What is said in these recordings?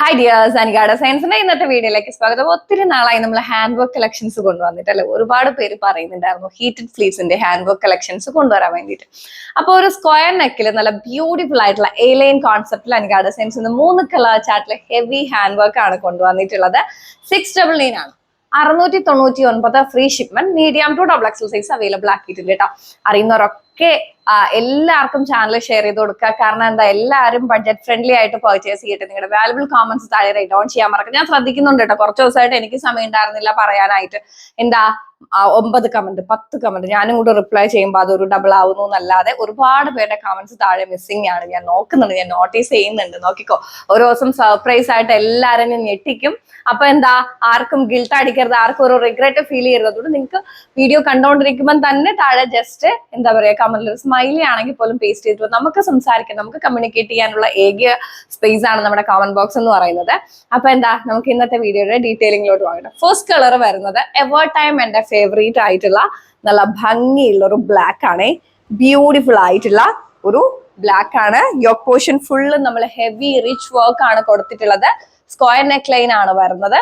Hi dears അനികാട സയൻസിന്റെ ഇന്നത്തെ വീഡിയോയിലേക്ക് സ്വാഗതം. ഒത്തിരി നാളായി നമ്മൾ ഹാൻഡ് വർക്ക് കളക്ഷൻസ് കൊണ്ടുവന്നിട്ട് അല്ലെ? ഒരുപാട് പേര് പറയുന്നുണ്ടായിരുന്നു ഹീറ്റഡ് സ്ലീവ്സിന്റെ ഹാൻഡ് വർക്ക് കളക്ഷൻസ് കൊണ്ടുവരാൻ വേണ്ടിയിട്ട്. അപ്പോൾ ഒരു സ്ക്വയർ നെക്കിൽ നല്ല ബ്യൂട്ടിഫുൾ ആയിട്ടുള്ള എലൈൻ കോൺസെപ്റ്റിൽ അനികാട സയൻസ് മൂന്ന് കളർ ചാർട്ടിൽ ഹെവി ഹാൻഡ് വർക്ക് ആണ് കൊണ്ടുവന്നിട്ടുള്ളത്. സിക്സ് ഡബിൾ നയൻ ആണ്. അറുന്നൂറ്റി തൊണ്ണൂറ്റി ഒൻപത് free shipment medium to double XL size available ആക്കിയിട്ടുണ്ട് കേട്ടോ. അറിയുന്നവരൊക്കെ ആ, എല്ലാവർക്കും ചാനൽ ഷെയർ ചെയ്ത് കൊടുക്കുക. കാരണം എന്താ എല്ലാവരും ബഡ്ജറ്റ് ഫ്രണ്ട്ലി ആയിട്ട് പർച്ചേസ് ചെയ്തിട്ട് നിങ്ങളുടെ വാലുബിൾ കോമൻസ് താഴെ റൈറ്റ് ഓൺ ചെയ്യാൻ മറക്കും ഞാൻ ശ്രദ്ധിക്കുന്നുണ്ട് കേട്ടോ. കുറച്ച് ദിവസമായിട്ട് എനിക്ക് സമയം ഉണ്ടായിരുന്നില്ല പറയാനായിട്ട്. എന്താ ഒമ്പത് കമന്റ് പത്ത് കമന്റ് ഞാനും കൂടെ റിപ്ലൈ ചെയ്യുമ്പോൾ അതൊരു ഡബിൾ ആവുന്നു എന്നല്ലാതെ ഒരുപാട് പേരുടെ കമന്റ്സ് താഴെ മിസ്സിംഗ് ആണ്. ഞാൻ നോക്കുന്നുണ്ട്. ഞാൻ നോട്ടീസ് ചെയ്യുന്നുണ്ട്. നോക്കിക്കോ. ഒരു ദിവസം സർപ്രൈസ് ആയിട്ട് എല്ലാവരും ഞെട്ടിക്കും. അപ്പൊ എന്താ ആർക്കും ഗിൽട്ട് അടിക്കരുത്. ആർക്കും ഒരു റിഗ്രറ്റ് ഫീൽ ചെയ്യരുത്. അതുകൊണ്ട് നിങ്ങൾക്ക് വീഡിയോ കണ്ടുകൊണ്ടിരിക്കുമ്പോൾ തന്നെ താഴെ ജസ്റ്റ് എന്താ പറയാ കമന്റിൽ ഒരു സ്മൈലി ആണെങ്കിൽ പോലും പേസ്റ്റ് ചെയ്തിട്ട് നമുക്ക് സംസാരിക്കാം നമുക്ക് കമ്മ്യൂണിക്കേറ്റ് ചെയ്യാനുള്ള ഏക സ്പേസ് ആണ് നമ്മുടെ കോമൺ ബോക്സ് എന്ന് പറയുന്നത്. അപ്പൊ എന്താ നമുക്ക് ഇന്നത്തെ വീഡിയോയുടെ ഡീറ്റെയിലിംഗിലോട്ട് പോകട്ടെ ഫസ്റ്റ് കളർ വരുന്നത് എവർ ടൈം എന്റെ ഫേവറേറ്റ് ആയിട്ടുള്ള നല്ല ഭംഗിയുള്ള ഒരു ബ്ലാക്ക് ആണ്. ബ്യൂട്ടിഫുൾ ആയിട്ടുള്ള ഒരു ബ്ലാക്ക് ആണ്. യോക്ക് പോർഷൻ ഫുള്ള് നമ്മൾ ഹെവി റിച്ച് വർക്ക് ആണ് കൊടുത്തിട്ടുള്ളത്. സ്ക്വയർ നെക്ക് ലൈൻ ആണ് വരുന്നത്.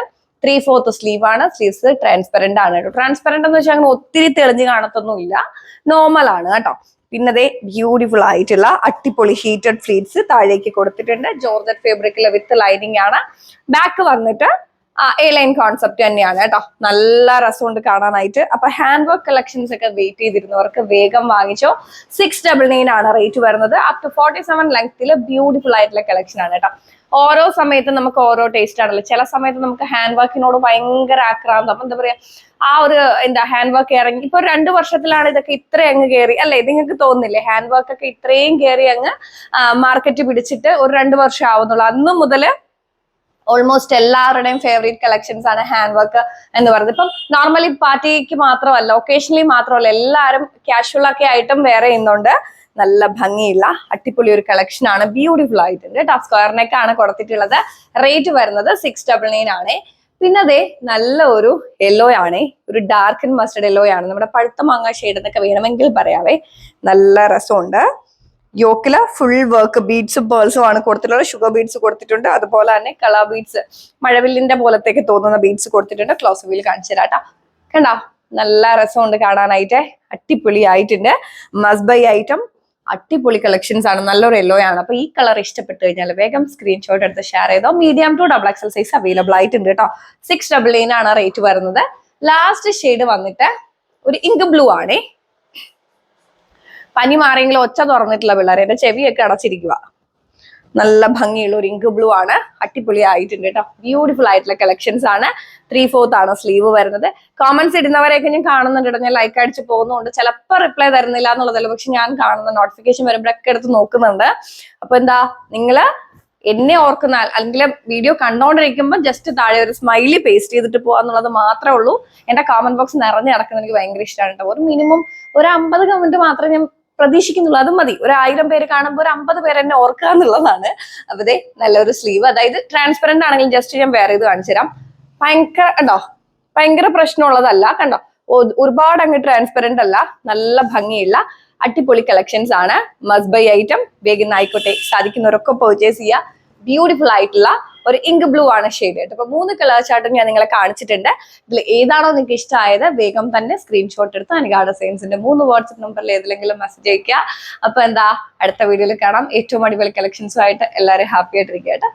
ത്രീ ഫോർത്ത് സ്ലീവ് ആണ്. സ്ലീവ്സ് ട്രാൻസ്പെറന്റ് ആണ് കേട്ടോ. ട്രാൻസ്പെറന്റ് എന്ന് വെച്ചാൽ അങ്ങനെ ഒത്തിരി തെളിഞ്ഞ് കാണത്തൊന്നുമില്ല. നോർമൽ ആണ് കേട്ടോ. പിന്നെ ദേ ബ്യൂട്ടിഫുൾ ആയിട്ടുള്ള അട്ടിപ്പൊളി ഹീറ്റഡ് ഫ്ലീറ്റ്സ് താഴേക്ക് കൊടുത്തിട്ടുണ്ട്. ജോർജറ്റ് ഫേബ്രിക്കിലെ വിത്ത് ലൈനിങ് ആണ്. ബാക്ക് വന്നിട്ട് എ ലൈൻ കോൺസെപ്റ്റ് തന്നെയാണ് കേട്ടോ. നല്ല രസമുണ്ട് കാണാനായിട്ട്. അപ്പൊ ഹാൻഡ് വർക്ക് കളക്ഷൻസ് ഒക്കെ വെയിറ്റ് ചെയ്തിരുന്നവർക്ക് വേഗം വാങ്ങിച്ചോ. സിക്സ് ഡബിൾ നയൻ ആണ് റേറ്റ് വരുന്നത്. അപ് ടു ഫോർട്ടി സെവൻ ലെങ്ത്തിൽ ബ്യൂട്ടിഫുൾ ആയിട്ടുള്ള കളക്ഷൻ ആണ് കേട്ടോ. ഓരോ സമയത്തും നമുക്ക് ഓരോ ടേസ്റ്റ് ആണല്ലോ. ചില സമയത്ത് നമുക്ക് ഹാൻഡ് വർക്കിനോട് ഭയങ്കര ആക്രാന്തം. അപ്പൊ എന്താ പറയാ ആ ഒരു എന്താ ഹാൻഡ് വർക്ക് ഇറങ്ങി. ഇപ്പൊ രണ്ടു വർഷത്തിലാണ് ഇതൊക്കെ ഇത്ര അങ്ങ് കയറി അല്ലേ നിങ്ങൾക്ക് തോന്നുന്നില്ലേ? ഹാൻഡ് വർക്ക് ഒക്കെ ഇത്രയും കയറി അങ്ങ് മാർക്കറ്റ് പിടിച്ചിട്ട് ഒരു രണ്ട് വർഷം ആവുന്നുള്ളൂ. അന്ന് മുതൽ ഓൾമോസ്റ്റ് എല്ലാവരുടെയും ഫേവറേറ്റ് കളക്ഷൻസ് ആണ് ഹാൻഡ് വർക്ക് എന്ന് പറയുന്നത്. ഇപ്പം നോർമലി പാർട്ടിക്ക് മാത്രമല്ല ഒക്കേഷണലി മാത്രമല്ല എല്ലാവരും കാഷ്വൽ ഒക്കെ ആയിട്ടും വേറെ ചെയ്യുന്നുണ്ട്. നല്ല ഭംഗിയുള്ള അടിപൊളി ഒരു കളക്ഷൻ ആണ്. ബ്യൂട്ടിഫുൾ ആയിട്ടുണ്ട് കേട്ടോ സ്ക്വയർ നെക്ക് ആണ് കൊടുത്തിട്ടുള്ളത്. റേറ്റ് വരുന്നത് സിക്സ് ഡബിൾ നയൻ ആണ്. പിന്നെ അതെ നല്ല ഒരു യെല്ലോ ആണ്. ഒരു ഡാർക്ക് ആൻഡ് മസ്റ്റർഡ് യെല്ലോ ആണ്. നമ്മുടെ പഴുത്ത മാങ്ങ ഷെയ്ഡ് എന്നൊക്കെ വേണമെങ്കിൽ പറയാവേ. നല്ല രസമുണ്ട്. യോക്കിൽ ഫുൾ വർക്ക് ബീഡ്സും പേൾസും ആണ് കൊടുത്തിട്ടുള്ളത്. ഷുഗർ ബീഡ്സ് കൊടുത്തിട്ടുണ്ട്. അതുപോലെ തന്നെ കളർ ബീഡ്സ് മഴവില്ലിന്റെ പോലത്തേക്ക് തോന്നുന്ന ബീഡ്സ് കൊടുത്തിട്ടുണ്ട്. ക്ലോസ് വീൽ കാണിച്ചു തരാട്ടാ കണ്ടോ? നല്ല രസമുണ്ട് കാണാനായിട്ട്. അടിപൊളി ആയിട്ടുണ്ട്. മസ്ബൈ ഐറ്റം അടിപൊളി കളക്ഷൻസ് ആണ്. നല്ലൊരു യെല്ലോ ആണ്. അപ്പൊ ഈ കളർ ഇഷ്ടപ്പെട്ട് കഴിഞ്ഞാൽ വേഗം സ്ക്രീൻഷോട്ട് എടുത്ത് ഷെയർ ചെയ്തോ. Medium to double XL size available ആയിട്ടുണ്ട് കേട്ടോ സിക്സ് ഡബിൾ ആണ് റേറ്റ് വരുന്നത്. ലാസ്റ്റ് ഷെയ്ഡ് വന്നിട്ട് ഒരു ഇങ്ക് ബ്ലൂ ആണേ. പനി മാറിയെങ്കിലും ഒച്ച തുറന്നിട്ടില്ല പിള്ളേരെ. എന്റെ ചെവിയൊക്കെ അടച്ചിരിക്കുക നല്ല ഭംഗിയുള്ള ഒരു ഇങ്ക് ബ്ലൂ ആണ്. അടിപൊളി ആയിട്ടുണ്ട് കേട്ടോ. ബ്യൂട്ടിഫുൾ ആയിട്ടുള്ള കളക്ഷൻസ് ആണ്. ത്രീ ഫോർത്ത് ആണ് സ്ലീവ് വരുന്നത്. കോമന്റ്സ് ഇടുന്നവരെയൊക്കെ ഞാൻ കാണുന്നുണ്ട് കേട്ടോ. ഞാൻ ലൈക്ക് അടിച്ച് പോകുന്നുണ്ട്. ചിലപ്പോൾ റിപ്ലൈ തരുന്നില്ല എന്നുള്ളതല്ല പക്ഷെ ഞാൻ കാണുന്ന നോട്ടിഫിക്കേഷൻ വരുമ്പോഴൊക്കെ എടുത്ത് നോക്കുന്നുണ്ട്. അപ്പൊ എന്താ നിങ്ങൾ എന്നെ ഓർക്കുന്ന അല്ലെങ്കിൽ വീഡിയോ കണ്ടോണ്ടിരിക്കുമ്പോൾ ജസ്റ്റ് താഴെ ഒരു സ്മൈലി പേസ്റ്റ് ചെയ്തിട്ട് പോകാന്നുള്ളത് മാത്രമേ ഉള്ളൂ. എന്റെ കോമന്റ് ബോക്സ് നിറഞ്ഞു നടക്കുന്നത് എനിക്ക് ഭയങ്കര ഇഷ്ടമാണ് കേട്ടോ. ഒരു മിനിമം ഒരു അമ്പത് കമന്റ് മാത്രമേ ഞാൻ പ്രതീക്ഷിക്കുന്നുള്ളൂ. അത് മതി. ഒരു ആയിരം പേര് കാണുമ്പോൾ ഒരു അമ്പത് പേര് എന്നെ ഓർക്കുക എന്നുള്ളതാണ്. നല്ലൊരു സ്ലീവ് അതായത് ട്രാൻസ്പെറന്റ് ആണെങ്കിൽ ജസ്റ്റ് ഞാൻ വേറെ ഇത് കാണിച്ചു തരാം. ഭയങ്കര കണ്ടോ? ഭയങ്കര പ്രശ്നമുള്ളതല്ല കണ്ടോ? ഒരുപാട് അങ്ങ് ട്രാൻസ്പെറന്റ് അല്ല നല്ല ഭംഗിയുള്ള അടിപൊളി കളക്ഷൻസ് ആണ്. മസ്ബൈ ഐറ്റം വേഗം ആയിക്കോട്ടെ. സാധിക്കുന്നവരൊക്കെ പർച്ചേസ് ചെയ്യുക. ബ്യൂട്ടിഫുൾ ആയിട്ടുള്ള ഒരു ഇങ്ക് ബ്ലൂ ആണ് ഷെയ്ഡ് കേട്ടോ അപ്പൊ മൂന്ന് കളർ ചാർട്ടും ഞാൻ നിങ്ങളെ കാണിച്ചിട്ടുണ്ട്. ഇതിൽ ഏതാണോ നിങ്ങൾക്ക് ഇഷ്ടമായത് വേഗം തന്നെ സ്ക്രീൻഷോട്ട് എടുത്ത് അനുഗാഡ സയൻസിന്റെ മൂന്ന് വാട്സപ്പ് നമ്പറിൽ ഏതെങ്കിലും മെസ്സേജ് അയക്കുക അപ്പൊ എന്താ അടുത്ത വീഡിയോയിൽ കാണാം. ഏറ്റവും അടിപൊളി കളക്ഷൻസുമായിട്ട് എല്ലാവരും ഹാപ്പി ആയിട്ടിരിക്കുക കേട്ടോ.